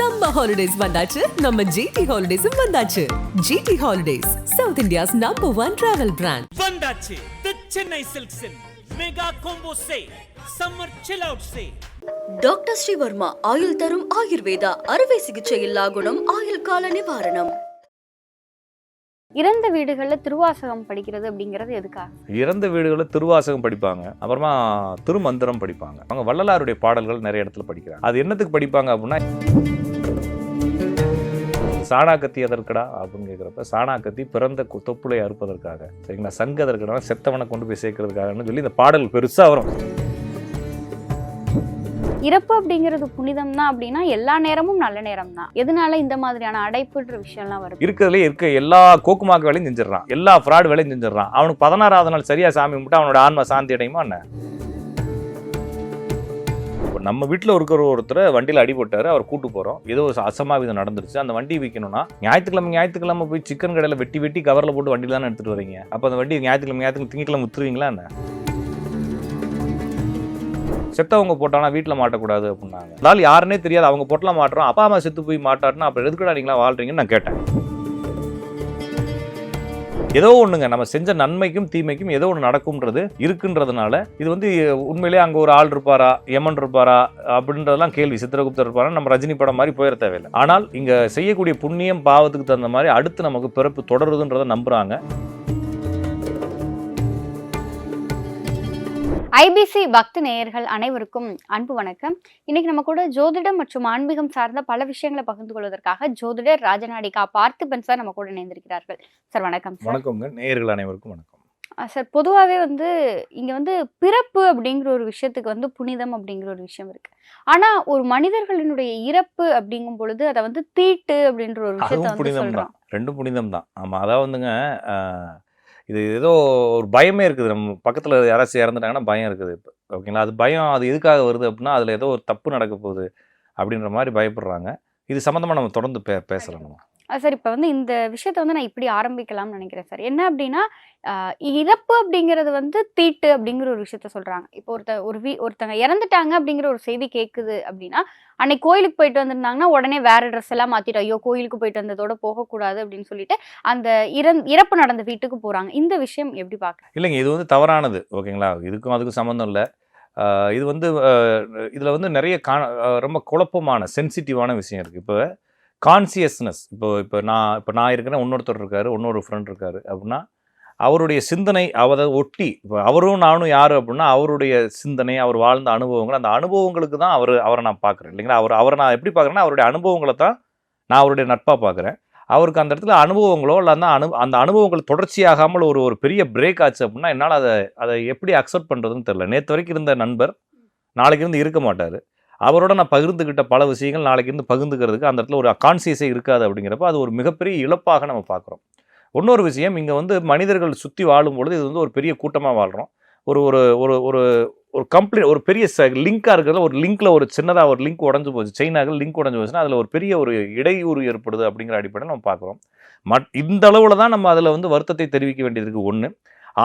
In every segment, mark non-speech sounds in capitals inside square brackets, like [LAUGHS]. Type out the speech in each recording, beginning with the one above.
Summer holidays வந்தாச்சு. நம்ம GT ஹாலிடேஸும் வந்தாச்சு. GT holidays south India's number one travel brand வந்தாச்சு. The Chennai சில்க்ஸின் mega combo say summer chill out say doctor Srivarma ஆயுள் தரும் ஆயுர்வேதா அறுவை சிகிச்சை இல்லா குணம் ஆயுள் கால நிவாரணம் இறந்த வீடுகள்ல திருவாசகம் படிக்கிறது அப்படிங்கிறது எதுக்காக இறந்த வீடுகளில் திருவாசகம் படிப்பாங்க. அப்புறமா திருமந்திரம் படிப்பாங்க. அவங்க வள்ளலாருடைய பாடல்கள் நிறைய இடத்துல படிக்கிறாங்க. அது என்னத்துக்கு படிப்பாங்க அப்படின்னா சாணாக்கத்தி எதற்கடா அப்படின்னு கேட்குறப்ப சாணாக்கத்தி பிறந்த கு- தொப்புளை அறுப்பதற்காக. சரிங்களா? சங்கு எதற்கடா செத்தவனை கொண்டு போய் சேர்க்கறதுக்காகன்னு சொல்லி இந்த பாடல் பெருசாக வரும். இறப்பு அப்படிங்கிறது புனிதம் தான் அப்படின்னா எல்லா நேரமும் நல்ல நேரம் தான் எதனால இந்த மாதிரியான அடைப்புன்ற விஷயம்லாம் வருது? இருக்கிறதுலே இருக்க எல்லா கோக்குமாக்கு வேலையும் செஞ்சிடறான். எல்லா ஃப்ராட் வேலையும் செஞ்சிடறான். அவனுக்கு பதினாறாவது நாள் சரியா சாமி கும்பிட்டு அவனோட ஆன்மா சாந்தி அடையுமா என்ன? இப்போ நம்ம வீட்டில் இருக்கிற ஒருத்தர் வண்டியில் அடிபட்டார் அவர் கூட்டு போகிறோம் ஏதோ ஒரு அசமாவிதம் நடந்துருச்சு. அந்த வண்டி விற்கணும்னா ஞாயிற்றுக்கிழமை ஞாயிற்றுக்கிழமை போய் சிக்கன் கடையில் வெட்டி வெட்டி கவரில் போட்டு வண்டியில் தானே எடுத்துகிட்டு வரீங்க அப்போ அந்த வண்டி ஞாயிற்றுக்கிழமை ஞாயிற்றுக்கிழமை திங்கக்கிழமை வித்துருவீங்களா என்ன? செத்தவங்க போட்டானா வீட்டில் மாட்டக்கூடாது அப்படின்னாங்க. அதனால யாருன்னே தெரியாது. அவங்க பொட்டலாம் மாட்டுறோம். அப்பா அம்மா செத்து போய் மாட்டாருன்னா அப்புறம் எதுக்குடா நீங்களா வாழ்றீங்கன்னு நான் கேட்டேன். ஏதோ ஒன்றுங்க நம்ம செஞ்ச நன்மைக்கும் தீமைக்கும் ஏதோ ஒன்று நடக்கும்ன்றது இருக்குன்றதுனால இது வந்து உண்மையிலேயே அங்கே ஒரு ஆள் இருப்பாரா எமன் இருப்பாரா அப்படின்றதெல்லாம் கேள்வி. சித்திரகுப்தர் இருப்பாரா நம்ம ரஜினி படம் மாதிரி போயிட தேவையில்லை. ஆனால் இங்கே செய்யக்கூடிய புண்ணியம் பாவத்துக்கு தகுந்த மாதிரி அடுத்து நமக்கு பிறப்பு தொடருதுன்றதை நம்புகிறாங்க ஐபிசி பக்தி நேயர்கள் அனைவருக்கும் அன்பு வணக்கம். இன்னைக்கு நம்ம கூட ஜோதிடம் மற்றும் ஆன்மீகம் சார்ந்த பல விஷயங்களை பகிர்ந்து கொள்வதற்காக ஜோதிடர் ராஜநாடிகா பார்த்திபன் சார் நம்ம கூட இணைந்திருக்கிறார்கள். சார் வணக்கம் சார் வணக்கங்க நேயர்கள் அனைவருக்கும் வணக்கம். சார் பொதுவாகவே வந்து இங்க வந்து பிறப்பு அப்படிங்கிற ஒரு விஷயத்துக்கு வந்து புனிதம் அப்படிங்கிற ஒரு விஷயம் இருக்கு. ஆனா ஒரு மனிதர்களினுடைய இறப்பு அப்படிங்கும் பொழுது அதை வந்து தீட்டு அப்படின்ற ஒரு விஷயத்த வந்து தான் ரெண்டும் புனிதம் தான் ஆமாம் அதாவது வந்துங்க இது ஏதோ ஒரு பயமே இருக்குது. நம்ம பக்கத்தில் யாராச்சும் இறந்துட்டாங்கன்னா பயம் இருக்குது இப்போ. ஓகேங்களா அது பயம் அது எதுக்காக வருது அப்படின்னா அதில் ஏதோ ஒரு தப்பு நடக்க போகுது அப்படின்ற மாதிரி பயப்படுறாங்க. இது சம்மந்தமாக நம்ம தொடர்ந்து பே பேசலாம் நம்ம. சார் இப்போ வந்து இந்த விஷயத்த வந்து நான் இப்படி ஆரம்பிக்கலாம்னு நினைக்கிறேன் சார். என்ன அப்படின்னா இறப்பு அப்படிங்கிறது வந்து தீட்டு அப்படிங்கிற ஒரு விஷயத்த சொல்கிறாங்க இப்போ ஒருத்த ஒரு வீ ஒருத்தங்க இறந்துட்டாங்க அப்படிங்கிற ஒரு செய்தி கேட்குது அப்படின்னா அன்னைக்கு கோயிலுக்கு போயிட்டு வந்திருந்தாங்கன்னா உடனே வேற ட்ரெஸ் எல்லாம் மாத்திட்டு ஐயோ கோயிலுக்கு போயிட்டு வந்ததோட போகக்கூடாது அப்படின்னு சொல்லிட்டு அந்த இறந் இறப்பு நடந்த வீட்டுக்கு போகிறாங்க இந்த விஷயம் எப்படி பார்க்க இல்லைங்க இது வந்து தவறானது ஓகேங்களா? இதுக்கும் அதுக்கும் சம்மந்தம் இல்லை. இது வந்து இதில் வந்து நிறைய கா ரொம்ப குழப்பமான சென்சிட்டிவான விஷயம் இருக்குது இப்போ கான்சியஸ்னஸ் இப்போ இப்போ நான் இப்போ நான் இருக்கிறேன் இன்னொருத்தர் இருக்கார் இன்னொரு ஃப்ரெண்ட் இருக்கார் அப்படின்னா அவருடைய சிந்தனை அவரை ஒட்டி இப்போ அவரும் நானும் யார் அப்படின்னா அவருடைய சிந்தனை அவர் வாழ்ந்த அனுபவங்கள் அந்த அனுபவங்களுக்கு தான் அவர் அவரை நான் பார்க்குறேன் இல்லைங்களா? அவர் அவரை நான் எப்படி பார்க்குறேன்னா அவருடைய அனுபவங்களை தான் நான் அவருடைய நட்பாக பார்க்குறேன். அவருக்கு அந்த இடத்துல அனுபவங்களோ இல்லை அந்த அனு அந்த அனுபவங்கள் தொடர்ச்சியாகாமல் ஒரு ஒரு பெரிய பிரேக் ஆச்சு அப்படின்னா என்னால் அதை அதை எப்படி அக்செப்ட் பண்ணுறதுன்னு தெரில நேற்று வரைக்கும் இருந்த நண்பர் நாளைக்கு இருந்து இருக்க மாட்டார். அவரோட நான் பகிர்ந்துக்கிட்ட பல விஷயங்கள் நாளைக்கு இருந்து பகிர்ந்துக்கிறதுக்கு அந்த இடத்துல ஒரு கான்சியஸே இருக்காது அப்படிங்கிறப்ப அது ஒரு மிகப்பெரிய இழப்பாக நம்ம பார்க்குறோம். இன்னொரு விஷயம் இங்கே வந்து மனிதர்கள் சுற்றி வாழும் பொழுது இது வந்து ஒரு பெரிய கூட்டமாக வாழ்கிறோம் ஒரு ஒரு ஒரு ஒரு ஒரு கம்ப்ளீட் ஒரு பெரிய லிங்காக இருக்கிறது ஒரு லிங்கில் ஒரு சின்னதாக ஒரு லிங்க் உடஞ்சு போச்சு. சைனாக லிங்க் உடஞ்சு போச்சுன்னா அதில் ஒரு பெரிய ஒரு இடையூறு ஏற்படுது அப்படிங்கிற அடிப்படையில் நம்ம பார்க்குறோம். மட் இந்த அளவில் தான் நம்ம அதில் வந்து வருத்தத்தை தெரிவிக்க வேண்டியது இருக்குது ஒன்று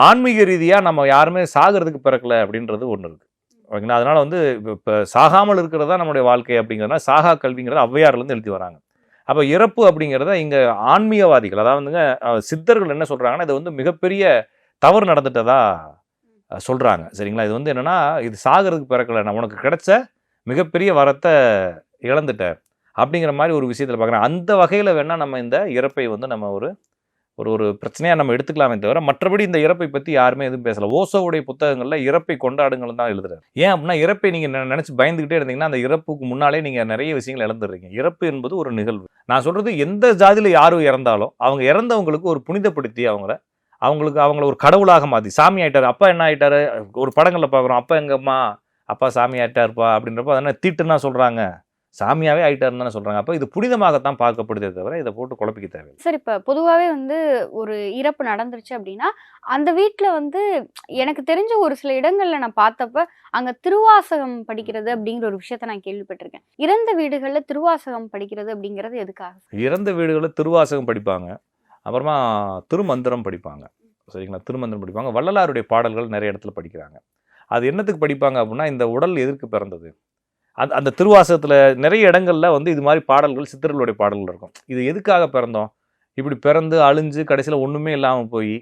ஆன்மீக ரீதியாக நம்ம யாருமே சாகிறதுக்கு பிறக்கலை அப்படின்றது ஒன்று இருக்குது ஓகேங்களா? அதனால் வந்து இப்போ சாகாமல் இருக்கிறது தான் நம்முடைய வாழ்க்கை அப்படிங்கிறதுனா சாகா கல்விங்கிறத ஔவையார்லேருந்து எழுதி வராங்க. அப்போ இறப்பு அப்படிங்கிறத இங்கே ஆன்மீகவாதிகள் அதாவதுங்க சித்தர்கள் என்ன சொல்கிறாங்கன்னா இது வந்து மிகப்பெரிய தவறு நடந்துட்டதா சொல்கிறாங்க சரிங்களா? இது வந்து என்னென்னா இது சாகிறதுக்கு பிறக்கல நான் உனக்கு கிடைச்ச மிகப்பெரிய வரத்தை இழந்துட்ட அப்படிங்கிற மாதிரி ஒரு விஷயத்தில் பார்க்குறேன் அந்த வகையில் வேணால் நம்ம இந்த இறப்பை வந்து நம்ம ஒரு ஒரு ஒரு பிரச்சனையாக நம்ம எடுத்துக்கலாமே தவிர மற்றபடி இந்த இறப்பை பற்றி யாருமே எதுவும் பேசலை. ஓசோவுடைய புத்தகங்களில் இறப்பை கொண்டாடுங்கள் தான் எழுதுறாரு. ஏன் அப்படின்னா இறப்பை நீங்கள் நினச்சி பயந்துக்கிட்டே இருந்தீங்கன்னா அந்த இறப்புக்கு முன்னாலே நீங்கள் நிறைய விஷயங்கள் இழந்துடுறீங்க. இறப்பு என்பது ஒரு நிகழ்வு. நான் சொல்கிறது எந்த ஜாதியில் யாரும் இறந்தாலும் அவங்க இறந்தவங்களுக்கு ஒரு புனிதப்படுத்தி அவங்கள அவங்களுக்கு அவங்கள ஒரு கடவுளாக மாற்றி சாமி ஆகிட்டார் அப்பா என்ன ஆயிட்டாரு? ஒரு படங்களில் பார்க்குறோம் அப்பா எங்கம்மா? அப்பா சாமி ஆயிட்டாருப்பா அப்படின்றப்ப அதனால் தீட்டுன்னா சொல்கிறாங்க சாமியாவே ஆயிட்டாருன்னு தானே சொல்கிறாங்க அப்போ இது புனிதமாகத்தான் பார்க்கப்படுதே தவிர இதை போட்டு குழப்பிக்க தேவையில்லை. சார் இப்போ பொதுவாகவே வந்து ஒரு இறப்பு நடந்துருச்சு அப்படின்னா அந்த வீட்டில் வந்து எனக்கு தெரிஞ்ச ஒரு சில இடங்கள்ல நான் பார்த்தப்ப அங்க திருவாசகம் படிக்கிறது அப்படிங்கிற ஒரு விஷயத்த நான் கேள்விப்பட்டிருக்கேன். இறந்த வீடுகள்ல திருவாசகம் படிக்கிறது அப்படிங்கிறது எதுக்காக? இறந்த வீடுகளில் திருவாசகம் படிப்பாங்க. அப்புறமா திருமந்திரம் படிப்பாங்க. சரிங்களா? திருமந்திரம் படிப்பாங்க. வள்ளலாருடைய பாடல்கள் நிறைய இடத்துல படிக்கிறாங்க. அது என்னத்துக்கு படிப்பாங்க அப்படின்னா இந்த உடல் எதற்கு பிறந்தது. அந்த அந்த திருவாசகத்தில் நிறைய இடங்களில் வந்து இது மாதிரி பாடல்கள் சித்தர்களுடைய பாடல்கள் இருக்கும். இது எதுக்காக பிறந்தோம்? இப்படி பிறந்து அழிஞ்சு கடைசியில் ஒன்றுமே இல்லாமல் போய்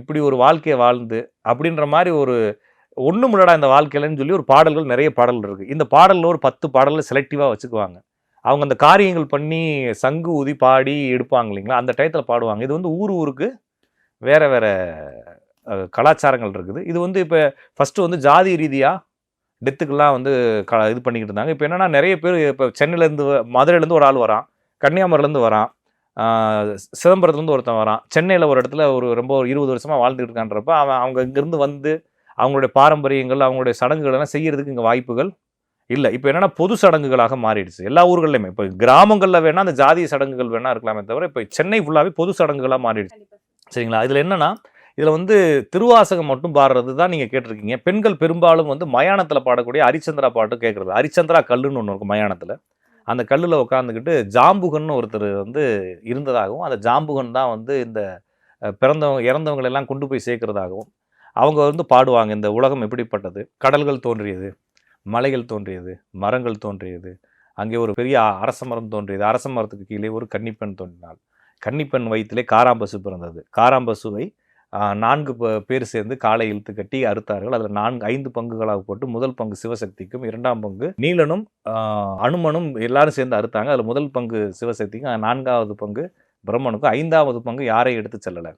இப்படி ஒரு வாழ்க்கையை வாழ்ந்து அப்படின்ற மாதிரி ஒரு ஒன்றும் இல்லடா இந்த வாழ்க்கையிலன்னு சொல்லி ஒரு பாடல்கள் நிறைய பாடல்கள் இருக்குது இந்த பாடலில் ஒரு பத்து பாடல்கள் செலக்டிவாக வச்சுக்குவாங்க. அவங்க அந்த காரியங்கள் பண்ணி சங்கு ஊதி பாடி எடுப்பாங்க இல்லைங்களா? அந்த டயத்தில் பாடுவாங்க. இது வந்து ஊர் ஊருக்கு வேறு வேறு கலாச்சாரங்கள் இருக்குது. இது வந்து இப்போ ஃபஸ்ட்டு வந்து ஜாதி ரீதியாக டெத்துக்கெல்லாம் வந்து க இது பண்ணிக்கிட்டு இருந்தாங்க. இப்போ என்னன்னா நிறைய பேர் இப்போ சென்னையிலேருந்து மதுரையிலேருந்து ஒரு ஆள் வரான். கன்னியாகுமரியிலேருந்து வரான். சிதம்பரத்துலேருந்து ஒருத்தன் வரான். சென்னையில் ஒரு இடத்துல ஒரு ரொம்ப ஒரு இருபது வருஷமாக வாழ்ந்துட்டு இருக்கான்றப்ப அவன் அவங்க இங்கேருந்து வந்து அவங்களுடைய பாரம்பரியங்கள் அவங்களுடைய சடங்குகள் எல்லாம் செய்யறதுக்கு இங்கே வாய்ப்புகள் இல்லை. இப்போ என்னன்னா பொது சடங்குகளாக மாறிடுச்சு. எல்லா ஊர்கள்லையுமே. இப்போ கிராமங்களில் வேணால் அந்த ஜாதிய சடங்குகள் வேணால் இருக்கலாமே தவிர இப்போ சென்னை ஃபுல்லாகவே பொது சடங்குகளாக மாறிடுச்சு. சரிங்களா? இதில் என்னன்னா இதில் வந்து திருவாசகம் மட்டும் பாடுறது தான் நீங்கள் கேட்டிருக்கீங்க. பெண்கள் பெரும்பாலும் வந்து மயானத்தில் பாடக்கூடிய ஹரிச்சந்திரா பாட்டு கேட்குறது. ஹரிச்சந்திரா கல்லுன்னு ஒன்று இருக்கும் மயானத்தில். அந்த கல்லில் உட்காந்துக்கிட்டு ஜாம்புகன் ஒருத்தர் வந்து இருந்ததாகவும் அந்த ஜாம்புகன் தான் வந்து இந்த பிறந்தவங்க இறந்தவங்களெல்லாம் கொண்டு போய் சேர்க்குறதாகவும் அவங்க வந்து பாடுவாங்க. இந்த உலகம் எப்படிப்பட்டது? கடல்கள் தோன்றியது மலைகள் தோன்றியது மரங்கள் தோன்றியது அங்கே ஒரு பெரிய அரச மரம் தோன்றியது. அரச மரத்துக்கு கீழே ஒரு கன்னிப்பெண் தோன்றினாள். கன்னிப்பெண் வயிற்றிலே காராம்பசு பிறந்தது. காராம்பசுவை நான்கு ப- பேர் சேர்ந்து காலை இழுத்து கட்டி அறுத்தார்கள். அதில் நான்கு ஐந்து பங்குகளாக போட்டு முதல் பங்கு சிவசக்திக்கும் இரண்டாம் பங்கு நீலனும் அனுமனும் எல்லாரும் சேர்ந்து அறுத்தாங்க. அதில் முதல் பங்கு சிவசக்திக்கும் நான்காவது பங்கு பிரம்மனுக்கும் ஐந்தாவது பங்கு யாரையும் எடுத்து செல்லலை.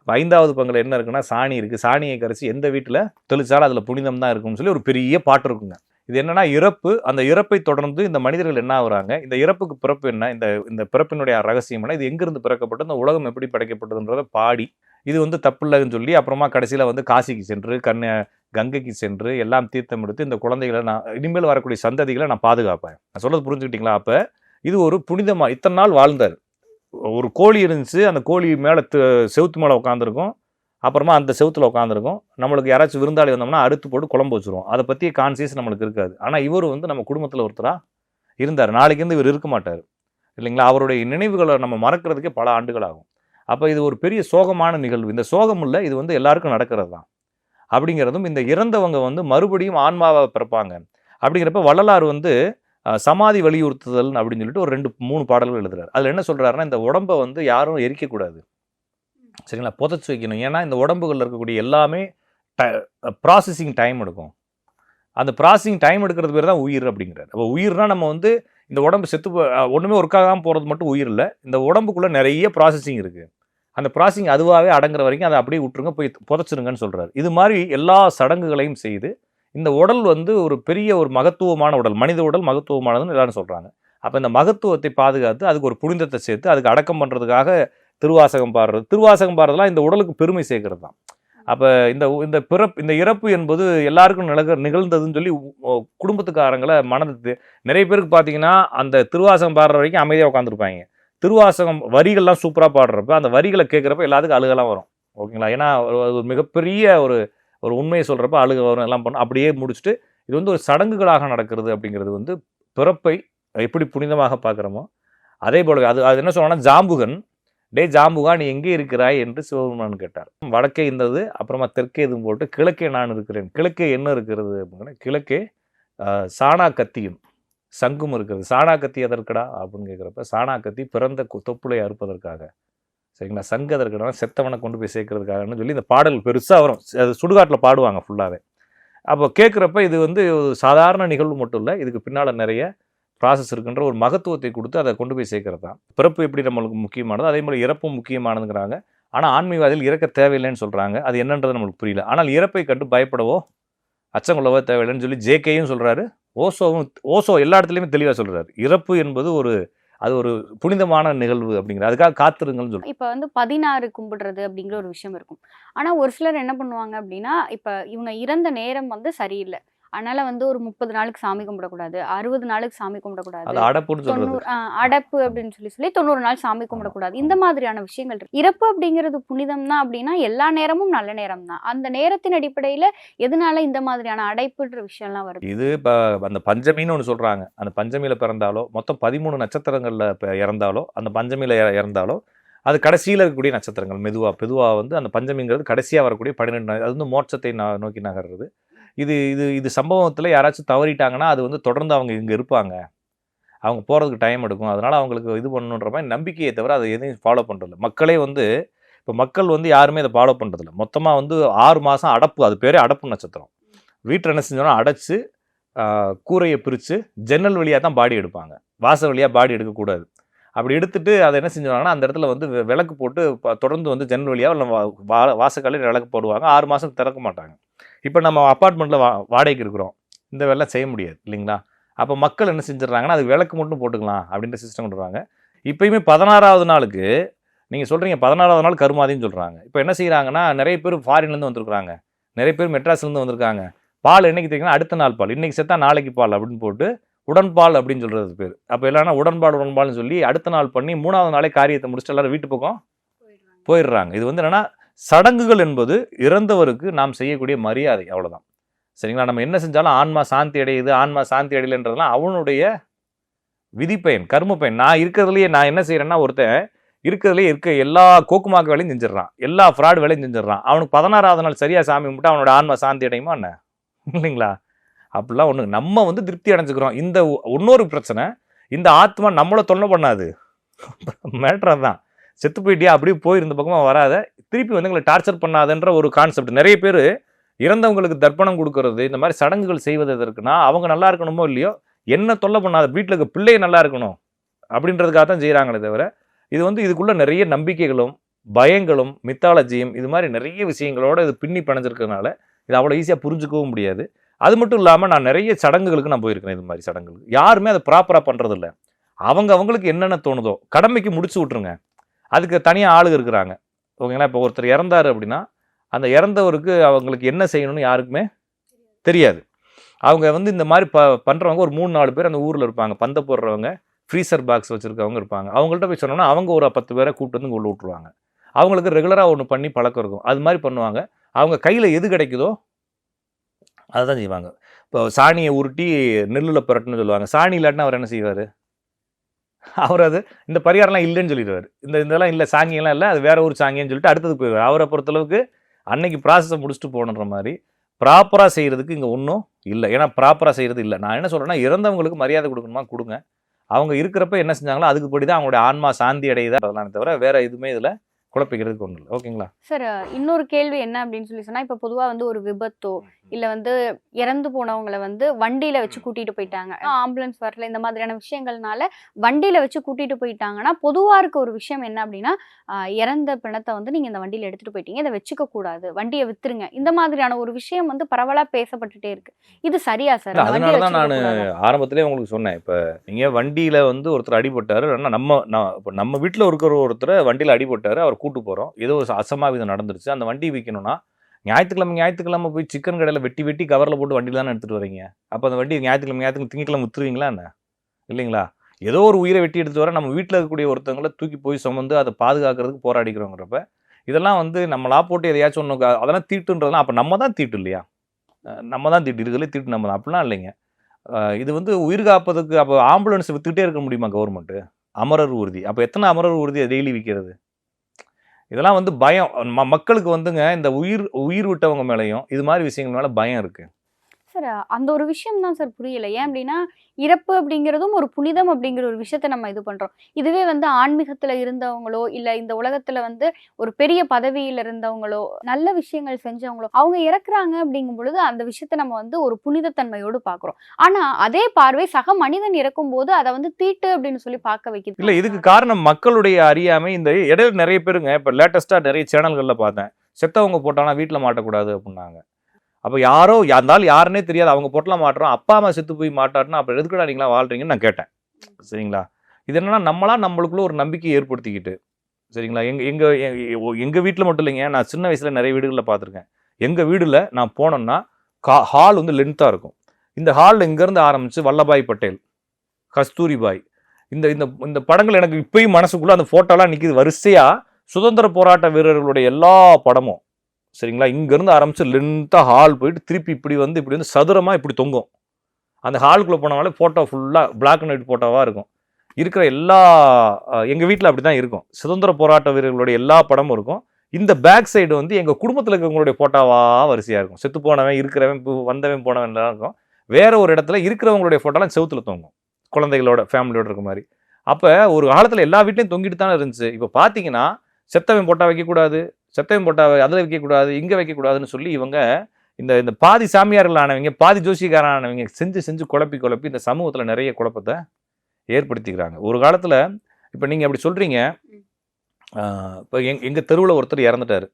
இப்போ ஐந்தாவது பங்குல என்ன இருக்குன்னா சாணி இருக்குது சாணியை கரைச்சி எந்த வீட்டில் தெளிச்சாலும் அதில் புனிதம் தான் இருக்கும்னு சொல்லி ஒரு பெரிய பாட்டு இருக்குங்க. இது என்னன்னா இறப்பு அந்த இறப்பை தொடர்ந்து இந்த மனிதர்கள் என்ன ஆகுறாங்க? இந்த இறப்புக்கு பிறப்பு என்ன? இந்த இந்த பிறப்பினுடைய ரகசியம் என்ன? இது எங்கிருந்து பிறக்கப்பட்டு இந்த உலகம் எப்படி படைக்கப்பட்டதுன்றதை பாடி இது வந்து தப்பில்லைன்னு சொல்லி அப்புறமா கடைசியில் வந்து காசிக்கு சென்று கண்ண கங்கைக்கு சென்று எல்லாம் தீர்த்தம் எடுத்து இந்த குழந்தைகளை நான் இனிமேல் வரக்கூடிய சந்ததிகளை நான் பாதுகாப்பேன். நான் சொல்கிறது புரிஞ்சுக்கிட்டீங்களா? அப்போ இது ஒரு புனிதமாக இத்தனை நாள் வாழ்ந்தார். ஒரு கோழி இருந்துச்சு அந்த கோழி மேலே செவுத்து மேலே உட்காந்துருக்கும் அப்புறமா அந்த செவுத்துல உட்காந்துருக்கும் நம்மளுக்கு யாராச்சும் விருந்தாளி வந்தோம்னா அறுத்து போட்டு குழம்பு வச்சுருவோம். அதை பற்றி கான்சியஸ் நம்மளுக்கு இருக்காது. ஆனால் இவர் வந்து நம்ம குடும்பத்தில் ஒருத்தராக இருந்தார். நாளைக்கு இருந்து இவர் இருக்க மாட்டார். இல்லைங்களா? அவருடைய நினைவுகளை நம்ம மறக்கிறதுக்கே பல ஆண்டுகள் ஆகும். அப்போ இது ஒரு பெரிய சோகமான நிகழ்வு. இந்த சோகம் இல்லை இது வந்து எல்லாருக்கும் நடக்கிறது தான் அப்படிங்கிறதும் இந்த இறந்தவங்க வந்து மறுபடியும் ஆன்மாவை பிறப்பாங்க. அப்படிங்கிறப்ப வள்ளலார் வந்து சமாதி வலியுறுத்துதல் அப்படின்னு சொல்லிட்டு ஒரு ரெண்டு மூணு பாடல்கள் எழுதுறாரு. அதில் என்ன சொல்றாருன்னா இந்த உடம்பை வந்து யாரும் எரிக்கக்கூடாது. சரிங்களா? புதைச்சி வைக்கணும். ஏன்னா இந்த உடம்புகளில் இருக்கக்கூடிய எல்லாமே ப்ராசஸிங் டைம் எடுக்கும். அந்த ப்ராசஸிங் டைம் எடுக்கிறது பேர் தான் உயிர் அப்படிங்கிறார். அப்போ உயிர்னா நம்ம வந்து இந்த உடம்பு செத்து ஒன்றுமே ஒர்க் ஆகாமல் போகிறது மட்டும் உயிர் இல்லை. இந்த உடம்புக்குள்ளே நிறைய ப்ராசஸிங் இருக்குது அந்த ப்ராசஸிங் அதுவாகவே அடங்குற வரைக்கும் அதை அப்படியே விட்டுருங்க போய் புதைச்சிருங்கன்னு சொல்கிறார் இது மாதிரி எல்லா சடங்குகளையும் செய்து இந்த உடல் வந்து ஒரு பெரிய ஒரு மகத்துவமான உடல் மனித உடல் மகத்துவமானதுன்னு எல்லாரும் சொல்கிறாங்க அப்போ இந்த மகத்துவத்தை பாதுகாத்து அதுக்கு ஒரு புனிதத்தை சேர்த்து அதுக்கு அடக்கம் பண்ணுறதுக்காக திருவாசகம் பாடுறது திருவாசகம் பாடுறதுலாம் இந்த உடலுக்கு பெருமை சேர்க்கறது தான் அப்போ இந்த இந்த பிறப்பு இந்த இறப்பு என்பது எல்லாருக்கும் நிலக நிகழ்ந்ததுன்னு சொல்லி குடும்பத்துக்காரங்களை மனது நிறைய பேருக்கு பார்த்தீங்கன்னா அந்த திருவாசகம் பாடுற வரைக்கும் அமைதியாக உட்காந்துருப்பாங்க திருவாசகம் வரிகள்லாம் சூப்பராக பாடுறப்ப அந்த வரிகளை கேட்குறப்ப எல்லாத்துக்கும் அழுகலாம் வரும். ஓகேங்களா? ஏன்னா ஒரு- மிகப்பெரிய ஒரு ஒரு உண்மையை சொல்கிறப்ப அழுக வரும் எல்லாம் பண்ணும் அப்படியே முடிச்சுட்டு இது வந்து ஒரு சடங்குகளாக நடக்கிறது அப்படிங்கிறது வந்து பிறப்பை எப்படி புனிதமாக பார்க்குறோமோ அதே போல அது அது என்ன சொல்லணும்னா ஜாம்புகன் டே ஜாம்புகா நீ எங்கே இருக்கிறாய்? என்று சிவபெருமான் கேட்டார். வடக்கே இருந்தது அப்புறமா தெற்கே இதுவும் போட்டு கிழக்கே நான் இருக்கிறேன். கிழக்கே என்ன இருக்கிறது அப்படின்னா கிழக்கே சாணா கத்தியும் சங்கும் இருக்கிறது சாணா கத்தி எதற்கடா? அப்படின்னு கேட்குறப்ப சாணா கத்தி பிறந்த தொப்புளை அறுப்பதற்காக. சரிங்களா? சங்கு எதற்கடா? செத்தவனை கொண்டு போய் சேர்க்கறதுக்காகன்னு சொல்லி இந்த பாடல் பெருசாக வரும். அது சுடுகாட்டில் பாடுவாங்க ஃபுல்லாகவே அப்போ கேட்குறப்ப இது வந்து சாதாரண நிகழ்வு மட்டும் இல்லை இதுக்கு பின்னால் நிறைய ப்ராசஸ் இருக்குன்ற ஒரு மகத்துவத்தை கொடுத்து அதை கொண்டு போய் சேர்க்கறது தான். பிறப்பு எப்படி நம்மளுக்கு முக்கியமானது அதே மாதிரி இறப்பும் முக்கியமானதுங்கிறாங்க. ஆனால் ஆன்மீகவாதிகள் இறக்க தேவையில்லைன்னு சொல்கிறாங்க அது என்னன்றது நம்மளுக்கு புரியல. ஆனால் இறப்பை கண்டு பயப்படவோ அச்சம் கொள்ளவோ தேவையில்லைன்னு சொல்லி ஜேகேயும் சொல்கிறாரு ஓசோவும் ஓசோ எல்லா இடத்துலையுமே தெளிவாக சொல்கிறாரு இறப்பு என்பது ஒரு அது ஒரு புனிதமான நிகழ்வு அப்படிங்கிற அதுக்காக காத்திருங்கள்னு சொல்றாரு. இப்போ வந்து பதினாறு கும்பிடுறது அப்படிங்கிற ஒரு விஷயம் இருக்கும். ஆனால் ஒரு சிலர் என்ன பண்ணுவாங்க அப்படின்னா இப்போ இவங்க இறந்த நேரம் வந்து சரியில்லை. அதனால வந்து ஒரு முப்பது நாளுக்கு சாமி கும்பிடக்கூடாது அறுபது நாளுக்கு சாமி கும்பிடக்கூடாது தொண்ணூறு அடப்பு அப்படின்னு சொல்லி சொல்லி தொண்ணூறு நாள் சாமி கும்பிடக்கூடாது. இந்த மாதிரியான விஷயங்கள் இருக்கு. இறப்பு அப்படிங்கிறது புனிதம் தான் அப்படின்னா எல்லா நேரமும் நல்ல நேரம் தான் அந்த நேரத்தின் அடிப்படையில எதனால இந்த மாதிரியான அடைப்புன்ற விஷயம்லாம் வருது? இது இப்போ அந்த பஞ்சமின்னு ஒன்று சொல்கிறாங்க அந்த பஞ்சமியில் பிறந்தாலோ மொத்தம் பதிமூணு நட்சத்திரங்களில் இறந்தாலோ அந்த பஞ்சமியில் இறந்தாலோ அது கடைசியில் இருக்கக்கூடிய நட்சத்திரங்கள். மெதுவாக மெதுவாக வந்து அந்த பஞ்சமிங்கிறது கடைசியாக வரக்கூடிய பன்னிரெண்டு அது வந்து மோட்சத்தை நோக்கி நகர்றது. இது இது இது சம்பவத்தில் யாராச்சும் தவறிட்டாங்கன்னா அது வந்து தொடர்ந்து அவங்க இங்கே இருப்பாங்க. அவங்க போகிறதுக்கு டைம் எடுக்கும். அதனால் அவங்களுக்கு இது பண்ணணுன்ற மாதிரி நம்பிக்கையை தவிர அதை எதையும் ஃபாலோ பண்ணுறதில்ல மக்களே வந்து இப்போ மக்கள் வந்து யாருமே இதை ஃபாலோ பண்ணுறதில்ல மொத்தமாக வந்து ஆறு மாதம் அடப்பு அது பேரே அடப்பு நட்சத்திரம். வீட்டில் என்ன செஞ்சோன்னா அடைச்சு கூரையை பிரித்து ஜன்னல் வழியாக தான் பாடி எடுப்பாங்க. வாசல் வழியாக பாடி எடுக்கக்கூடாது அப்படி எடுத்துட்டு அதை என்ன செஞ்சுருவாங்கன்னா அந்த இடத்துல வந்து விளக்கு போட்டு தொடர்ந்து வந்து ஜன்னல் வழியாக இல்லை வா- வா- வாசக்காலையில் விளக்கு போடுவாங்க. ஆறு மாதம் திறக்க மாட்டாங்க. இப்போ நம்ம அப்பார்ட்மெண்ட்டில் வா வாடகைக்கு இருக்கிறோம். இந்த வேலை செய்ய முடியாது இல்லைங்களா? அப்போ மக்கள் என்ன செஞ்சிடறாங்கன்னா அது விளக்கு மட்டும் போட்டுக்கலாம் அப்படின்ற சிஸ்டம் கொண்டு வராங்க. இப்பயுமே பதினாறாவது நாளுக்கு நீங்கள் சொல்கிறீங்க பதினாறாவது நாள் கருமாதின்னு சொல்கிறாங்க இப்போ என்ன செய்கிறாங்கன்னா நிறைய பேர் ஃபாரின்லேருந்து வந்திருக்காங்க நிறைய பேர் மெட்ராஸ்லேருந்து வந்திருக்காங்க. பால் என்னைக்கு தெரியுங்கன்னா அடுத்த நாள் பால். இன்னைக்கு செத்தா நாளைக்கு பால் அப்படின்னு போட்டு உடன்பால் அப்படின்னு சொல்கிறது பேர். அப்போ இல்லைன்னா உடன்பாடு உடன்பால்னு சொல்லி அடுத்த நாள் பண்ணி மூணாவது நாளே காரியத்தை முடிச்சுட்டு எல்லாரும் வீட்டு பக்கம் போயிடுறாங்க. இது வந்து என்னன்னா சடங்குகள் என்பது இறந்தவருக்கு நாம் செய்யக்கூடிய மரியாதை அவ்வளோதான் சரிங்களா? நம்ம என்ன செஞ்சாலும் ஆன்மா சாந்தி அடையுது ஆன்மா சாந்தி அடையலைன்றதுலாம் அவனுடைய விதிப்பயன் கர்ம பயன். நான் இருக்கிறதுலையே நான் என்ன செய்கிறேன்னா ஒருத்தன் இருக்கிறதுலே இருக்க எல்லா கோக்குமாக்கு வேலையும் செஞ்சிடறான். எல்லா ஃப்ராடு வேலையும் செஞ்சிடறான். அவனுக்கு பதினாறாவது நாள் சரியாக சாமி கும்பிட்டு அவனோட ஆன்மா சாந்தி அடையுமா என்ன? இல்லைங்களா? அப்படிலாம் ஒன்று நம்ம வந்து திருப்தி அடைஞ்சுக்கிறோம். இந்த ஒ- இன்னொரு பிரச்சனை இந்த ஆத்மா நம்மளை தொல்லை பண்ணாது. [LAUGHS] மேட்ரு தான் செத்து போயிட்டியா? அப்படியே போய் பக்கமாக வராத திருப்பி வந்து எங்களை டார்ச்சர் பண்ணாதன்ற ஒரு கான்செப்ட் நிறைய பேர் இறந்தவங்களுக்கு தர்ப்பணம் கொடுக்கறது இந்த மாதிரி சடங்குகள் செய்வது எதற்குன்னா அவங்க நல்லா இருக்கணுமோ இல்லையோ என்ன தொல்லை பண்ணாத வீட்டில் இருக்க பிள்ளை நல்லா இருக்கணும் அப்படின்றதுக்காக தான் செய்கிறாங்களே தவிர இது வந்து இதுக்குள்ளே நிறைய நம்பிக்கைகளும் பயங்களும் மித்தாலஜியும் இது மாதிரி நிறைய விஷயங்களோடு இது பின்னி பிணைஞ்சிருக்கிறதுனால இது அவ்வளோ ஈஸியாக புரிஞ்சுக்கவும் முடியாது. அது மட்டும் இல்லாமல் நான் நிறைய சடங்குகளுக்கு நான் போயிருக்கேன் இது மாதிரி சடங்குகளுக்கு யாருமே அதை ப்ராப்பராக பண்ணுறதில்ல அவங்க அவங்களுக்கு என்னென்ன தோணுதோ கடமைக்கு முடிச்சு விட்ருங்க அதுக்கு தனியாக ஆளுங்க இருக்கிறாங்க. ஓகேங்களா? இப்போ ஒருத்தர் இறந்தாரு அப்படின்னா அந்த இறந்தவருக்கு அவங்களுக்கு என்ன செய்யணும்னு யாருக்குமே தெரியாது. அவங்க வந்து இந்த மாதிரி ப பண்ணுறவங்க ஒரு மூணு நாலு பேர் அந்த ஊரில் இருப்பாங்க. பந்த போடுறவங்க ஃப்ரீசர் பாக்ஸ் வச்சுருக்கவங்க இருப்பாங்க. அவங்கள்ட்ட போய் சொன்னோன்னா அவங்க ஒரு பத்து பேரை கூப்பிட்டு வந்து இங்கே உள்ள விட்ருவாங்க அவங்களுக்கு ரெகுலராக ஒன்று பண்ணி பழக்கம் இருக்கும் அது மாதிரி பண்ணுவாங்க. அவங்க கையில் எது கிடைக்குதோ அதை தான் செய்வாங்க. இப்போ சாணியை உருட்டி நெல்லில் புரட்டுன்னு சொல்லுவாங்க. சாணி இல்லாட்டினா அவர் என்ன செய்வார்? அவர் அது இந்த பரிகாரம்லாம் இல்லைன்னு சொல்லிடுவார். இந்த இதெல்லாம் இல்லை சாங்கியெல்லாம் இல்லை அது வேற ஒரு சாங்கியன்னு சொல்லிட்டு அடுத்தது போயிடுவார். அவரை பொறுத்தளவுக்கு அன்னைக்கு ப்ராசஸை முடிச்சுட்டு போகணுன்ற மாதிரி ப்ராப்பராக செய்கிறதுக்கு இங்கே ஒன்றும் இல்லை. ஏன்னா ப்ராப்பராக செய்கிறது இல்லை. நான் என்ன சொல்கிறேன்னா இறந்தவங்களுக்கு மரியாதை கொடுக்கணுமா? கொடுங்க. அவங்க இருக்கிறப்ப என்ன செஞ்சாங்களோ அதுக்கு படி தான் அவங்களுடைய ஆன்மா சாந்தி அடையுதான்றதுலாம் தவிர வேற எதுவுமே இதில் குழப்பிக்கிறதுக்கு ஒன்றும் இல்லை. ஓகேங்களா? சார் இன்னொரு கேள்வி என்ன அப்படின்னு சொல்லி சொன்னா இப்போ பொதுவா வந்து ஒரு விபத்தோ இல்ல வந்து இறந்து போனவங்கள வந்து வண்டியில வச்சு கூட்டிட்டு போயிட்டாங்க. ஆம்புலன்ஸ் வரல இந்த மாதிரியான விஷயங்கள்னால வண்டியில வச்சு கூட்டிட்டு போயிட்டாங்கன்னா பொதுவா இருக்க ஒரு விஷயம் என்ன அப்படின்னா இறந்த பிணத்தை வந்து நீங்க இந்த வண்டியில எடுத்துட்டு போயிட்டீங்க. இதை வச்சுக்க கூடாது. வண்டியை வித்துருங்க. இந்த மாதிரியான ஒரு விஷயம் வந்து பரவலா பேசப்பட்டுட்டே இருக்கு. இது சரியா சார்? அதனால தான் நான் ஆரம்பத்திலே உங்களுக்கு சொன்னேன். இப்போ நீங்கள் வண்டியில் வந்து ஒருத்தர் அடிபட்டாரு. நம்ம நான் இப்போ நம்ம வீட்டில் இருக்கிற ஒருத்தர் வண்டியில் அடிபட்டாரு. அவர் கூட்டு போகிறோம் ஏதோ ஒரு அசம்பாவிதம் நடந்துருச்சு. அந்த வண்டி விற்கணும்னா ஞாயிற்றுக்கிழமை ஞாயிற்றுக்கிழமை போய் சிக்கன் கடையில் வெட்டி வெட்டி கவரில் போட்டு வண்டியில் தானே எடுத்துகிட்டு வரீங்க அப்போ அந்த வண்டி ஞாயிற்றுக்கிழமை ஞாயிற்றுக்கிழமை திங்கக்கிழமை வித்துருவீங்களா என்ன? இல்லைங்களா? ஏதோ ஒரு உயிரை வெட்டி எடுத்து வர நம்ம வீட்டில் இருக்கக்கூடிய ஒருத்தவங்களை தூக்கி போய் சுமந்து அதை பாதுகாக்கிறதுக்கு போராடிக்கிறோங்கிறப்ப இதெல்லாம் வந்து நம்மளா போட்டு எதையாச்சும் ஒன்று அதெல்லாம் தீட்டுன்றதுலாம் அப்போ நம்ம தான் தீட்டு இல்லையா? நம்ம தான் தீட்டு இருக்கிறதுல தீட்டு நம்ம தான் அப்படிலாம் இல்லைங்க. இது வந்து உயிர் காப்பதுக்கு அப்போ ஆம்புலன்ஸ் வித்துக்கிட்டே இருக்க முடியுமா கவர்மெண்ட்டு அமரர் ஊர்தி. அப்போ எத்தனை அமரர் ஊர்தியை டெய்லி விற்கிறது இதெல்லாம் வந்து பயம். ம- மக்களுக்கு வந்துங்க இந்த உயிர் உயிர் விட்டவங்க மேலேயும் இது மாதிரி விஷயங்கள் மேலே பயம் இருக்குது சார் அந்த ஒரு விஷயம் தான் சார் புரியல. ஏன் அப்படின்னா இறப்பு அப்படிங்கிறதும் ஒரு புனிதம் அப்படிங்கிற ஒரு விஷயத்த நம்ம இது பண்றோம். இதுவே வந்து ஆன்மீகத்துல இருந்தவங்களோ இல்ல இந்த உலகத்துல வந்து ஒரு பெரிய பதவியில இருந்தவங்களோ நல்ல விஷயங்கள் செஞ்சவங்களோ அவங்க இறக்குறாங்க அப்படிங்கும் பொழுது அந்த விஷயத்த நம்ம வந்து ஒரு புனிதத்தன்மையோடு பாக்குறோம் ஆனா அதே பார்வை சக மனிதன் இறக்கும் போது அதை வந்து தீட்டு அப்படின்னு சொல்லி பார்க்க வைக்குது இல்லை இதுக்கு காரணம் மக்களுடைய அறியாமை. இந்த இடையில நிறைய பேருங்க இப்போ லேட்டஸ்ட்டாக நிறைய சேனல்களில் பார்த்தேன். செத்தவங்க போட்டானா வீட்டில் மாட்டக்கூடாது அப்படின்னாங்க. அப்போ யாரோ இருந்தாலும் யாருன்னே தெரியாது. அவங்க பொட்டலாம் மாட்டுறோம். அப்பா அம்மா செத்து போய் மாட்டாருன்னா அப்போ எதுக்குடா நீங்களா வாழ்றீங்கன்னு நான் கேட்டேன். சரிங்களா? இது என்னன்னா நம்மளா நம்மளுக்குள்ள ஒரு நம்பிக்கையை ஏற்படுத்திக்கிட்டு சரிங்களா? எங்கள் எங்கள் எங்கள் வீட்டில் மட்டும் இல்லைங்க. நான் சின்ன வயசில் நிறைய வீடுகளில் பார்த்துருக்கேன். எங்கள் வீடில் நான் போனோம்னா கா ஹால் வந்து லென்த்தாக இருக்கும். இந்த ஹாலில் இங்கேருந்து ஆரம்பித்து வல்லபாய் பட்டேல் கஸ்தூரிபாய் இந்த இந்த இந்த படங்கள் எனக்கு இப்பயும் மனசுக்குள்ளே அந்த ஃபோட்டோலாம் நிற்கிது வரிசையாக சுதந்திர போராட்ட வீரர்களுடைய எல்லா படமும். சரிங்களா? இங்கேருந்து ஆரம்பித்து லென்த்தாக ஹால் போயிட்டு திருப்பி இப்படி வந்து இப்படி வந்து சதுரமாக இப்படி தொங்கும். அந்த ஹாலுக்குள்ளே போனாலே ஃபோட்டோ ஃபுல்லாக பிளாக் அண்ட் ஒயிட் ஃபோட்டோவாக இருக்கும். இருக்கிற எல்லா எங்கள் வீட்டில் அப்படி தான் இருக்கும். சுதந்திர போராட்ட வீரர்களுடைய எல்லா படமும் இருக்கும். இந்த பேக் சைடு வந்து எங்கள் குடும்பத்தில் இருக்கிறவங்களுடைய ஃபோட்டோவாக வரிசையாக இருக்கும். செத்து போனவன் இருக்கிறவன் வந்தவன் போனவன் எல்லாம் இருக்கும். வேற ஒரு இடத்துல இருக்கிறவங்களுடைய ஃபோட்டோலாம் செவுத்துல தொங்கும். குழந்தைகளோட ஃபேமிலியோட இருக்க மாதிரி. அப்போ ஒரு காலத்தில் எல்லா வீட்லையும் தொங்கிட்டு தானே இருந்துச்சு. இப்போ பார்த்தீங்கன்னா செத்தவன் போட்டா வைக்கக்கூடாது. செத்தவன் போட்டா அதில் வைக்கக்கூடாது இங்கே வைக்கக்கூடாதுன்னு சொல்லி இவங்க இந்த இந்த பாதி சாமியார்கள் ஆனவங்க பாதி ஜோசியக்காரன் ஆனவங்க செஞ்சு செஞ்சு குழப்பி குழப்பி இந்த சமூகத்தில் நிறைய குழப்பத்தை ஏற்படுத்திக்கிறாங்க. ஒரு காலத்தில் இப்போ நீங்கள் அப்படி சொல்கிறீங்க இப்போ எங் எங்கள் தெருவில் ஒருத்தர் இறந்துட்டாரு.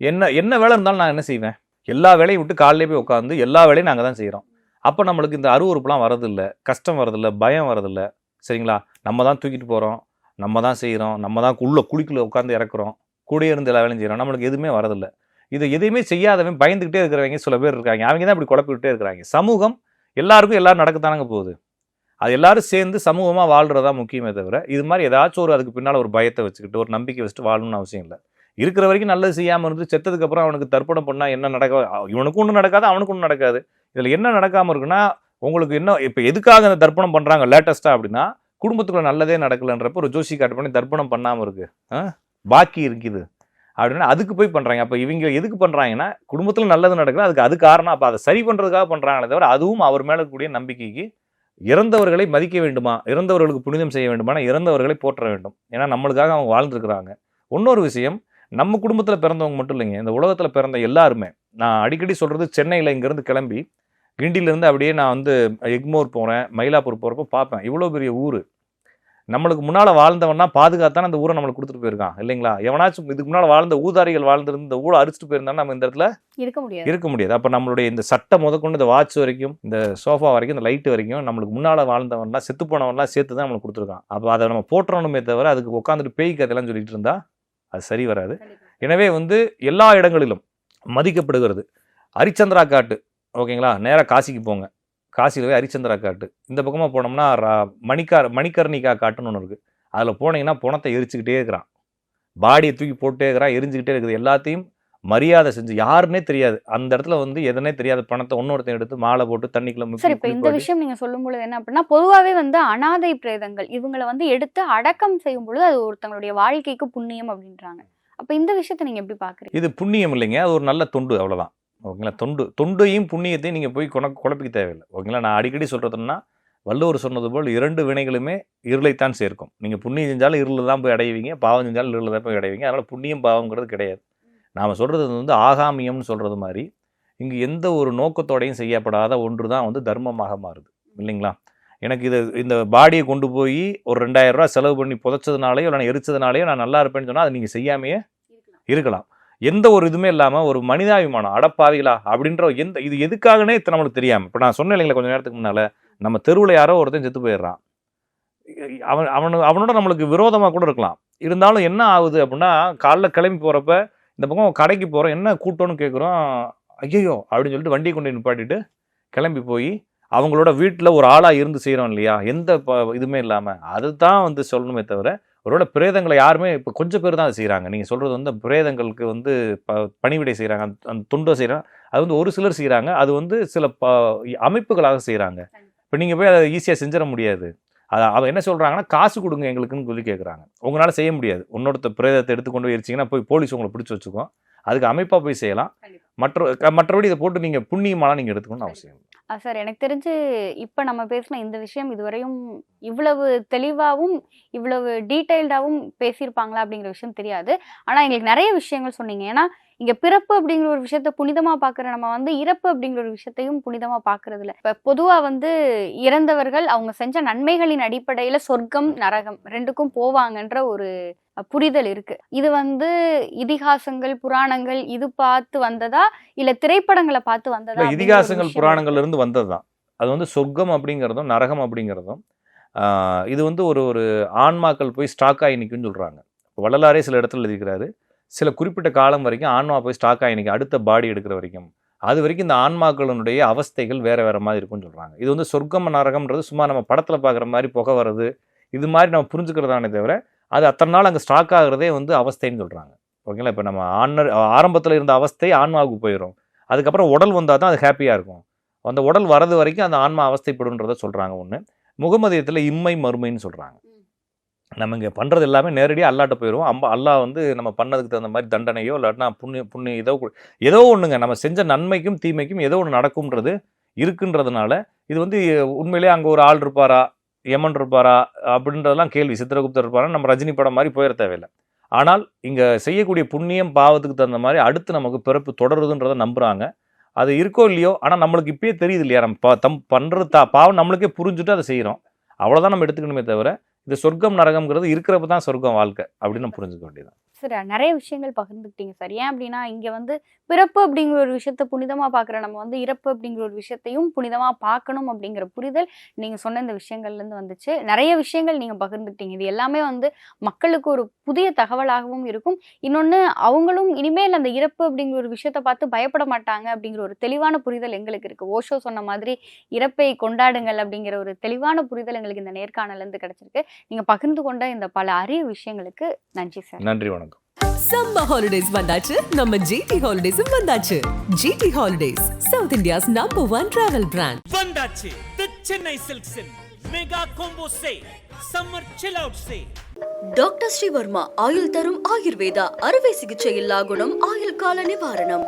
என்ன என்ன வேலை இருந்தாலும் நான் என்ன செய்வேன்? எல்லா வேலையும் விட்டு காலையிலே போய் உட்காந்து எல்லா வேலையும் நாங்கள் தான் செய்கிறோம் அப்போ நம்மளுக்கு இந்த அருவறுப்புலாம் வரதில்லை கஷ்டம் வரதில்ல பயம் வரதில்ல. சரிங்களா? நம்ம தான் தூக்கிட்டு போகிறோம் நம்ம தான் செய்கிறோம் நம்ம தான் உள்ள குழிக்குள்ள உட்காந்து இறக்குறோம். கூடயே இருந்து எல்லா வேலையும் செய்கிறோம் நம்மளுக்கு எதுவுமே வரதில்லை. இது எதையுமே செய்யாதவன் பயந்துக்கிட்டே இருக்கிறவங்க சில பேர் இருக்காங்க. அவங்க தான் இப்படி குழப்பிக்கிட்டே இருக்கிறாங்க. சமூகம் எல்லாருக்கும் எல்லாரும் நடக்கத்தானங்க போகுது. அது எல்லாரும் சேர்ந்து சமூகமாக வாழ்கிறதா முக்கியமே தவிர இது மாதிரி ஏதாச்சும் ஒரு அதுக்கு பின்னால் ஒரு பயத்தை வச்சுக்கிட்டு ஒரு நம்பிக்கை வச்சுட்டு வாழணும்னு அவசியம் இல்லை. இருக்கிற வரைக்கும் நல்லது செய்யாமல் இருந்து செத்ததுக்கப்புறம் அவனுக்கு தர்ப்பணம் பண்ணால் என்ன நடக்க இவனுக்கு ஒன்றும் நடக்காது அவனுக்கு ஒன்றும் நடக்காது. இதில் என்ன நடக்காமல் இருக்குன்னா உங்களுக்கு என்ன இப்போ எதுக்காக அந்த தர்ப்பணம் பண்ணுறாங்க லேட்டஸ்ட்டாக அப்படின்னா குடும்பத்துக்குள்ள நல்லதே நடக்கலன்றப்ப ஒரு ஜோசி காட்டு பண்ணி தர்ப்பணம் பண்ணாமல் இருக்கு. ஆ? பாக்கி இருக்குது. அப்படின்னா அதுக்கு போய் பண்ணுறாங்க அப்போ இவங்க எதுக்கு பண்ணுறாங்கன்னா குடும்பத்தில் நல்லது நடக்குது அதுக்கு அது காரணம். அப்போ அதை சரி பண்ணுறதுக்காக பண்ணுறாங்களே தவிர அதுவும் அவர் மேலே கூடிய நம்பிக்கைக்கு இறந்தவர்களை மதிக்க வேண்டுமா? இறந்தவர்களுக்கு புனிதம் செய்ய வேண்டுமானா இறந்தவர்களை போற்ற வேண்டும். ஏன்னா நம்மளுக்காக அவங்க வாழ்ந்துருக்கிறாங்க. இன்னொரு விஷயம் நம்ம குடும்பத்தில் பிறந்தவங்க மட்டும் இல்லைங்க. இந்த உலகத்தில் பிறந்த எல்லாருமே நான் அடிக்கடி சொல்கிறது சென்னையில் இங்கேருந்து கிளம்பி கிண்டிலேருந்து அப்படியே நான் வந்து எக்மோர் போகிறேன் மயிலாப்பூர் போகிறப்போ பார்ப்பேன். இவ்வளோ பெரிய ஊர். நம்மளுக்கு முன்னால் வாழ்ந்தவன்னா பாதுகாத்தான அந்த ஊரை நம்மளுக்கு கொடுத்துட்டு போயிருக்கான் இல்லைங்களா? எவனாச்சும் இதுக்கு முன்னால் வாழ்ந்த ஊதாரிகள் வாழ்ந்திருந்து இந்த ஊரை அரிச்சிட்டு போயிருந்தாலும் நம்ம இந்த இடத்துல இருக்க முடியாது. இருக்க முடியாது. அப்போ நம்மளுடைய இந்த சட்டை முதற்கொண்டு இந்த வாட்ச் வரைக்கும் இந்த சோஃபா வரைக்கும் இந்த லைட் வரைக்கும் நம்மளுக்கு முன்னால் வாழ்ந்தவன்லாம் செத்து போனவன்லாம் சேர்த்து தான் நம்மளுக்கு கொடுத்துருக்கான். அப்போ அதை நம்ம போட்டுறணுமே தவிர அதுக்கு உட்காந்துட்டு பேய் கதையெல்லாம் சொல்லிட்டு இருந்தா அது சரி வராது. எனவே வந்து எல்லா இடங்களிலும் மதிக்கப்படுகிறது. ஹரிச்சந்திரா காட்டு ஓகேங்களா? நேராக காசிக்கு போங்க. காசியில் போய் ஹரிச்சந்திரா காட்டு. இந்த பக்கமாக போனோம்னா மணிக்கார் மணிக்கர்ணிகா காட்டுன்னு ஒன்று இருக்குது அதில் போனீங்கன்னா பணத்தை எரிச்சுக்கிட்டே இருக்கிறான். பாடியை தூக்கி போட்டே இருக்கிறான் எரிஞ்சுக்கிட்டே இருக்குது. எல்லாத்தையும் மரியாதை செஞ்சு யாருன்னே தெரியாது. அந்த இடத்துல வந்து எதனே தெரியாத பணத்தை ஒன்னொருத்தன் எடுத்து மாலை போட்டு தண்ணிக்குள்ள சார் இப்ப இந்த விஷயம் நீங்க சொல்லும் பொழுது என்ன அப்படின்னா பொதுவாவே வந்து அனாதை பிரேதங்கள் இவங்களை வந்து எடுத்து அடக்கம் செய்யும் பொழுது அது ஒருத்தங்களுடைய வாழ்க்கைக்கு புண்ணியம் அப்படின்றாங்க. அப்ப இந்த விஷயத்தை நீங்க எப்படி பாக்குறீங்க? இது புண்ணியம் இல்லைங்க. அது ஒரு நல்ல தொண்டு அவ்வளவுதான். ஓகேங்களா? தொண்டு தொண்டையும் புண்ணியத்தையும் நீங்கள் போய் குண குழப்பிக்க தேவையில்லை. ஓகேங்களா? நான் அடிக்கடி சொல்கிறதுன்னா வள்ளுவர் சொன்னது போல் இரண்டு வினைகளுமே இருளைத்தான் சேர்க்கும். நீங்கள் புண்ணியம் செஞ்சாலும் இருளில் தான் போய் அடைவீங்க பாவம் செஞ்சாலும் இருளில் தான் போய் அடைவீங்க. அதனால் புண்ணியம் பாவங்கிறது கிடையாது. நாம் சொல்கிறது வந்து ஆகாமியம்னு சொல்கிறது மாதிரி இங்கு எந்த ஒரு நோக்கத்தோடையும் செய்யப்படாத ஒன்று தான் வந்து தர்மமாக மாறுது. இல்லைங்களா? எனக்கு இது இந்த பாடியை கொண்டு போய் ஒரு ரெண்டாயிரம் ரூபாய் செலவு பண்ணி புதைச்சதுனாலையோ இல்லை எரிச்சதுனாலையோ நான் நல்லா இருப்பேன்னு சொன்னால் அது நீங்கள் செய்யாமையே இருக்கலாம். எந்த ஒரு இதுவுமே இல்லாமல் ஒரு மனிதாபிமானம் அடப்பாவிகளா அப்படின்ற எந்த இது எதுக்காகனே இத்தனை நம்மளுக்கு தெரியாமல் இப்போ நான் சொன்னேன் இல்லைங்களா கொஞ்சம் நேரத்துக்கு முன்னால் நம்ம தெருவில் யாரோ ஒருத்தன் செத்து போயிடுறான். அவன் அவனு அவனோட நம்மளுக்கு விரோதமாக கூட இருக்கலாம். இருந்தாலும் என்ன ஆகுது அப்படின்னா காலைல கிளம்பி போகிறப்ப இந்த பக்கம் கடைக்கு போகிறோம் என்ன கூட்டம்னு கேட்குறோம் ஐயோ அப்படின்னு சொல்லிட்டு வண்டியை கொண்டு நிப்பாட்டிட்டு கிளம்பி போய் அவங்களோட வீட்டில் ஒரு ஆளாக இருந்து செய்கிறோம் இல்லையா? எந்த ப இதுவுமே இல்லாமல் அதுதான் வந்து சொல்லணுமே தவிர ஒருவேளை பிரேதங்களை யாருமே இப்போ கொஞ்சம் பேர் தான் செய்கிறாங்க நீங்கள் சொல்கிறது வந்து பிரேதங்களுக்கு வந்து ப பணிவிடை செய்கிறாங்க அந்த அந்த துண்டை செய்கிறாங்க அது வந்து ஒரு சிலர் செய்கிறாங்க அது வந்து சில ப அமைப்புகளாக செய்கிறாங்க இப்போ நீங்கள் போய் அதை ஈஸியாக செஞ்சிட முடியாது. அது அவன் என்ன சொல்கிறாங்கன்னா காசு கொடுங்க எங்களுக்குன்னு சொல்லி கேட்குறாங்க உங்களால் செய்ய முடியாது. உன்னோட பிரேதத்தை எடுத்து கொண்டு போய் போய் போலீஸ் உங்களை பிடிச்சி வச்சுக்கும். அதுக்கு அமைப்பாக போய் செய்யலாம். மற்ற மற்றபடி இதை போட்டு நீங்கள் புண்ணியமாலாம் நீங்கள் எடுத்துக்கணும்னு அவசியம் சார் எனக்கு தெரிஞ்சு இப்ப நம்ம பேசின இந்த விஷயம் இதுவரையும் இவ்வளவு தெளிவாகவும் இவ்வளவு டீடைல்டாவும் பேசியிருப்பாங்களா அப்படிங்கிற விஷயம் தெரியாது. ஆனா எங்களுக்கு நிறைய விஷயங்கள் சொன்னீங்க. ஏன்னா இங்க பிறப்பு அப்படிங்கிற ஒரு விஷயத்த புனிதமா பாக்குற நம்ம வந்து இறப்பு அப்படிங்கிற ஒரு விஷயத்தையும் புனிதமா பாக்குறது இல்ல இப்ப பொதுவா வந்து இறந்தவர்கள் அவங்க செஞ்ச நன்மைகளின் அடிப்படையில சொர்க்கம் நரகம் ரெண்டுக்கும் போவாங்கன்ற ஒரு புரிதல் இருக்கு. இது வந்து இதிகாசங்கள் புராணங்கள் இது பார்த்து வந்ததா? இல்ல திரைப்படங்களை பார்த்து வந்ததா? இதிகாசங்கள் புராணங்கள்ல இருந்து வந்தது தான் அது வந்து சொர்க்கம் அப்படிங்கிறதும் நரகம் அப்படிங்கிறதும் இது வந்து ஒரு ஒரு ஆன்மாக்கள் போய் ஸ்டாக் ஆகி நிற்கும்னு சொல்கிறாங்க வள்ளலாரே சில இடத்துல எழுதிக்கிறாரு சில குறிப்பிட்ட காலம் வரைக்கும் ஆன்மா போய் ஸ்டாக் ஆகி நிற்கும் அடுத்த பாடி எடுக்கிற வரைக்கும். அது வரைக்கும் இந்த ஆன்மாக்களுடைய அவஸ்தைகள் வேற வேற மாதிரி இருக்கும்னு சொல்கிறாங்க இது வந்து சொர்க்கம் நரகம்ன்றது சும்மா நம்ம படத்தில் பார்க்குற மாதிரி புகை வர்றது இது மாதிரி நம்ம புரிஞ்சுக்கிறதானே தவிர அது அத்தனை நாள் அங்கே ஸ்டாக் ஆகுறதே வந்து அவஸ்தைன்னு சொல்கிறாங்க ஓகேங்களா இப்போ நம்ம ஆன்னர் ஆரம்பத்தில் இருந்த அவஸ்தை ஆன்மாவுக்கு போயிடும் அதுக்கப்புறம் உடல் வந்தால் தான் அது ஹாப்பியாக இருக்கும். அந்த உடல் வரது வரைக்கும் அந்த ஆன்மா அவஸ்தைப்படுன்றத சொல்கிறாங்க ஒன்று முகமதியத்தில் இம்மை மறுமைன்னு சொல்கிறாங்க நம்ம இங்கே பண்ணுறது எல்லாமே நேரடியாக அல்லாட்ட போயிடுவோம் அம்பா அல்லாஹ் வந்து நம்ம பண்ணதுக்கு தகுந்த மாதிரி தண்டனையோ இல்லாட்டினா புண்ணிய புண்ணிய ஏதோ ஏதோ ஒன்றுங்க நம்ம செஞ்ச நன்மைக்கும் தீமைக்கும் ஏதோ ஒன்று நடக்கும்ன்றது இருக்குன்றதுனால இது வந்து உண்மையிலேயே அங்கே ஒரு ஆள் இருப்பாரா? யமன் இருப்பாரா அப்படின்றதெல்லாம் கேள்வி. சித்திரகுப்தர் இருப்பாரா? நம்ம ரஜினி படம் மாதிரி போயிட தேவையில்லை. ஆனால் இங்கே செய்யக்கூடிய புண்ணியம் பாவத்துக்கு தகுந்த மாதிரி அடுத்து நமக்கு பிறப்பு தொடருதுன்றதை நம்புகிறாங்க அது இருக்கோ இல்லையோ ஆனால் நம்மளுக்கு இப்பயே தெரியுது இல்லையா? நம்ம தம் பண்ணுறது தா பாவம் நம்மளுக்கே புரிஞ்சுட்டு அதை செய்கிறோம் அவ்வளோதான் நம்ம எடுத்துக்கணுமே தவிர இது சொர்க்கம் நரகம்ங்கிறது இருக்கிறப்ப தான் சொர்க்கம் வாழ்க்கை அப்படின்னு நம்ம புரிஞ்சுக்க வேண்டியது சார் நிறைய விஷயங்கள் பகிர்ந்துக்கிட்டீங்க. சார். ஏன் அப்படின்னா இங்க வந்து பிறப்பு அப்படிங்கிற ஒரு விஷயத்த புனிதமா பார்க்குற நம்ம வந்து இறப்பு அப்படிங்கிற ஒரு விஷயத்தையும் புனிதமா பார்க்கணும் அப்படிங்கிற புரிதல் நீங்க சொன்ன இந்த விஷயங்கள்ல இருந்து வந்துச்சு. நிறைய விஷயங்கள் நீங்க பகிர்ந்துக்கிட்டீங்க. இது எல்லாமே வந்து மக்களுக்கு ஒரு புதிய தகவலாகவும் இருக்கும். இன்னொன்னு அவங்களும் இனிமேல் அந்த இறப்பு அப்படிங்கிற ஒரு விஷயத்த பார்த்து பயப்பட மாட்டாங்க அப்படிங்கிற ஒரு தெளிவான புரிதல் எங்களுக்கு இருக்கு. ஓஷோ சொன்ன மாதிரி இறப்பை கொண்டாடுங்கள் அப்படிங்கிற ஒரு தெளிவான புரிதல் எங்களுக்கு இந்த நேர்காணலேருந்து இருந்து கிடைச்சிருக்கு. நீங்க பகிர்ந்து கொண்ட இந்த பல அரிய விஷயங்களுக்கு நன்றி சார். நன்றி வணக்கம். சம்மர் ஹாலிடேஸ் வந்தாச்சு. நம்ம ஜிடி ஹாலிடேஸும் வந்தாச்சு. GT holidays south India's number one travel brand வந்தாச்சு. The Chennai சில்க்ஸின் mega combo say summer chill out say doctor Srivarma ஆயுள் தரும் ஆயுர்வேதா அறுவை சிகிச்சை இல்லா குணம் ஆயுள் கால நிவாரணம்